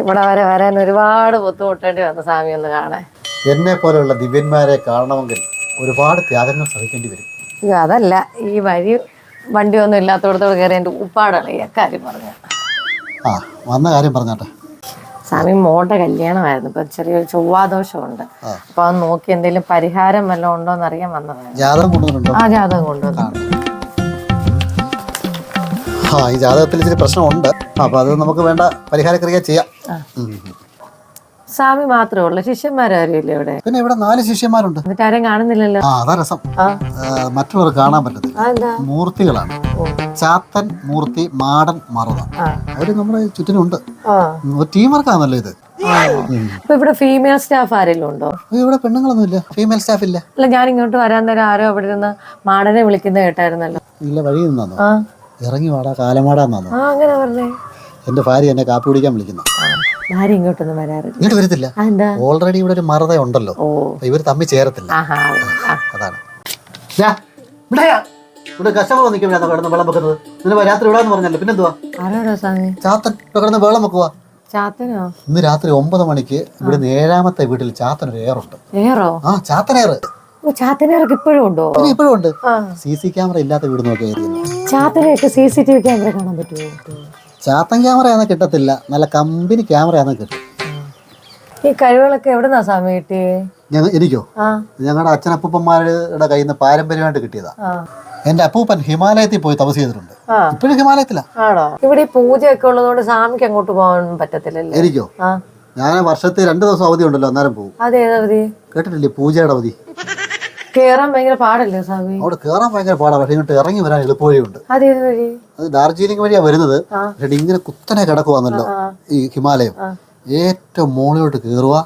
ഇവിടെ വരെ വരാൻ ഒരുപാട് ബുദ്ധിമുട്ടേണ്ടി വന്നു സ്വാമി ഒന്ന് കാണാൻ. എന്നെ പോലെയുള്ള ദിവ്യന്മാരെ കാണണമെങ്കിൽ ഒരുപാട് ത്യാഗങ്ങൾ സഹിക്കേണ്ടി വരും. അയ്യോ അതല്ല ഈ വഴി വണ്ടി ഒന്നും ഇല്ലാത്തടത്തോട് കയറി എന്റെ ഉപ്പാടാണ് ഈ കാര്യം പറഞ്ഞത്. ആ വന്ന കാര്യം പറഞ്ഞാട്ടെ. സ്വാമി മോളുടെ കല്യാണമായിരുന്നു. ഇപ്പൊ ചെറിയൊരു ചൊവ്വാദോഷമുണ്ട്. അപ്പൊ അത് നോക്കി എന്തെങ്കിലും പരിഹാരം വല്ലതും ഉണ്ടോ എന്ന് അറിയാൻ വന്നതാണ് ജാതകം ആ ജാതകം കൊണ്ടുവന്നു. ആ ഈ ജാതകത്തിൽ ഇച്ചിരി പ്രശ്നമുണ്ട്. അപ്പോൾ അത് നമുക്ക് വേണ്ട പരിഹാരക്രിയ ചെയ്യാം. സ്വാമി മാത്രമേ ഉള്ളൂ. ശിഷ്യന്മാരാരുമില്ല ഇവിടെ? പിന്നെ ഇവിടെ നാല് ശിഷ്യന്മാരുണ്ട്. എന്നിട്ട് ആരെയും കാണുന്നില്ലല്ലോ? ആ അതാ രസം. മറ്റുള്ളവർ കാണാൻ പറ്റത്തില്ല. മൂർത്തികളാണ്. ചാത്തൻ മൂർത്തി മാടൻ മറുത. അവർ നമ്മുടെ ചുറ്റിനുണ്ട്. ടീം വർക്കാണല്ലോ ഇത്. അപ്പൊ ഇവിടെ ഫീമെയിൽ സ്റ്റാഫ് ആരെങ്കിലും ഉണ്ടോ? ഇവിടെ ഇവിടെ പെണ്ണുങ്ങളൊന്നുമില്ല. ഫീമെയിൽ സ്റ്റാഫ് ഇല്ല. അല്ല ഞാൻ ഇങ്ങോട്ട് വരാൻ നേരം ആരോ അവിടെ നിന്ന് മാടനെ വിളിക്കുന്ന കേട്ടായിരുന്നല്ലോ. ഇല്ല വഴി നിന്നു ഇറങ്ങി വാടാ കാലമാടാന്നു ആ അങ്ങനെ പറഞ്ഞേ. എന്റെ ഭാര്യ എന്നെ കാപ്പി കുടിക്കാൻ വിളിക്കുന്നു. ഭാര്യ ഇങ്ങോട്ടൊന്നും വരാറില്ല. ഇങ്ങോട്ട് വരത്തില്ല. എന്താ? ഓൾറെഡി ഇവിടെ ഒരു മറുത ഉണ്ടല്ലോ. ഓ. അപ്പൊ ഇവർ തമ്മിൽ ചേരത്തില്ല. ആഹാ ആ, അതാണ്. ഇവിടെയാ. ഇവിടെ കസ്റ്റമർ കിടന്ന് വെള്ളം വെക്കുന്നത്. ഇന്നലെ രാത്രി ഇവിടാന്ന് പറഞ്ഞല്ലോ. പിന്നെന്തുവാ ആരോടോ സ്വാമി? ചാത്തൻ ഇവിടെ കിടന്ന് വെള്ളം വെക്കുക ചാത്തനോ? ഇന്ന് രാത്രി ഒമ്പത് മണിക്ക് ഇവിടെ ഏഴാമത്തെ വീട്ടിൽ ചാത്തൻ ഒരു ഏറുണ്ട് ഏറോ ആ ചാത്തൻ ഏറ് ഓ ചാത്തനേർക്ക് ഇപ്പോഴും ഉണ്ടോ? ഇപ്പോഴും ഉണ്ട്. സി സി ക്യാമറ ഇല്ലാത്ത വീട് നോക്കിയായിരുന്നു ചാത്തനെയൊക്കെ C C T V camera കാണാൻ പറ്റുമോ? ചാത്തൻ ക്യാമറയാന്ന് കിട്ടത്തില്ല. നല്ല കമ്പനി ക്യാമറയാന്ന് കിട്ടും. ഈ കഴിവുകളൊക്കെ എവിടുന്നാ സ്വാമി കിട്ടിയേ? എനിക്കോ? ഞങ്ങളുടെ അച്ഛനപ്പൂപ്പന്മാരുടെ കയ്യിൽ നിന്ന് പാരമ്പര്യമായിട്ട് കിട്ടിയതാ. എന്റെ അപ്പൂപ്പൻ ഹിമാലയത്തിൽ പോയി തപസ് ചെയ്തിട്ടുണ്ട്. ഇപ്പോഴും ഹിമാലയത്തിലാ. ആണോ? ഇവിടെ പൂജ പൂജയൊക്കെ ഉള്ളതുകൊണ്ട് സ്വാമിക്ക് അങ്ങോട്ട് പോകാൻ പറ്റത്തില്ലല്ലോ. എനിക്കോ? ഞാൻ വർഷത്തിൽ രണ്ടു ദിവസം അവധി ഉണ്ടല്ലോ അന്നേരം പോകും അതേതവധി കേട്ടിട്ടില്ലേ? പൂജയുടെ അവധി. കേറാൻ ഭയങ്കര പാടല്ലേ സ്വാമി? അവിടെ കയറാൻ ഭയങ്കര പാടാണ് പക്ഷേ ഇങ്ങോട്ട് ഇറങ്ങി വരാൻ എളുപ്പവഴിയുണ്ട് അതേത് വഴി? അത് ഡാർജിലിംഗ് വഴിയാ വരുന്നത്. പക്ഷേ ഇങ്ങനെ കുത്തനെ കിടക്കുവാന്നല്ലോ ഈ ഹിമാലയം. ഏറ്റവും മുകളിലോട്ട് കയറുക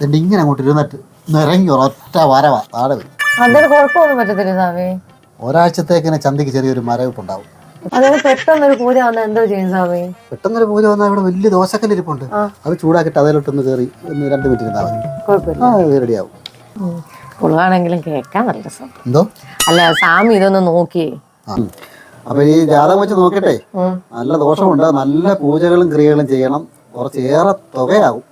എന്നിട്ട് ഇങ്ങനെ അങ്ങോട്ട് ഇരുന്നിട്ട് ഇറങ്ങി ഒറ്റ വരവാ. താഴെ വരും. അതിന് കുഴപ്പമൊന്നും പറ്റത്തില്ല സ്വാമി. ഒരാഴ്ചത്തേക്കിനെ ചന്തിക്ക് ചെറിയൊരു മരവിപ്പുണ്ടാവും. അതിന് പെട്ടെന്നൊരു പൂജ വന്നാൽ എന്തോ ചെയ്യും സ്വാമി? പെട്ടെന്നൊരു പൂജ വന്നാൽ ഇവിടെ വലിയ ദോശക്കല്ലിരിപ്പുണ്ട് ഇരിപ്പുണ്ട്. അത് ചൂടാക്കിയിട്ട് അതിലോട്ടൊന്ന് കയറി ഒന്ന് രണ്ട് മിനിറ്റ് ഇരുന്നാൽ മതി. റെഡിയാവും കുളമാണെങ്കിലും കേൾക്കാൻ നല്ല രസം എന്തോ? അല്ല സ്വാമി ഇതൊന്ന് നോക്കിയേ. അപ്പൊ ഈ ജാതകം വെച്ച് നോക്കട്ടെ. നല്ല ദോഷമുണ്ട്. നല്ല പൂജകളും ക്രിയകളും ചെയ്യണം. കുറച്ചേറെ തുകയാകും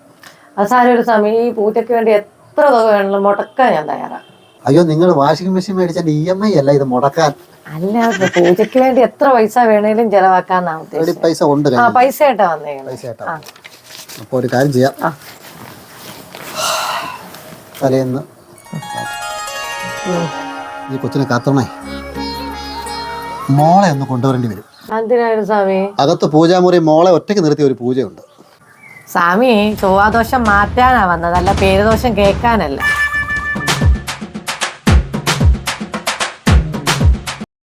അത് സാരം ഒരു സ്വാമി ഈ പൂജയ്ക്ക് വേണ്ടി എത്ര തുക വേണമെങ്കിലും മുടക്കാൻ ഞാൻ തയ്യാറാണ് അയ്യോ നിങ്ങൾ വാഷിംഗ് മെഷീൻ മേടിച്ചാൽ ഇ എം ഐ അല്ല ഇത് മുടക്കാൻ. അല്ല പൂജയ്ക്ക് വേണ്ടി എത്ര പൈസ വേണേലും ചെലവാക്കാന്നാണ് ഉദ്ദേശിച്ചത്. പൈസ ഉണ്ട് ആ പൈസ ആയിട്ടാ പൈസ ആയിട്ടാ അപ്പോൾ ഒരു കാര്യം ചെയ്യാം. തലേന്ന് ഈ കൊച്ചിനെ കാത്തണേ. മോളെ ഒന്ന് കൊണ്ടുവരേണ്ടി വരും. എന്തിനായിരുന്നു സ്വാമി? അകത്ത് പൂജാമുറി മോളെ ഒറ്റയ്ക്ക് നിർത്തിയ ഒരു പൂജയുണ്ട്. സ്വാമി ചൊവ്വാദോഷം മാറ്റാനാ വന്നത്. അല്ല പേരുദോഷം കേൾക്കാനല്ല.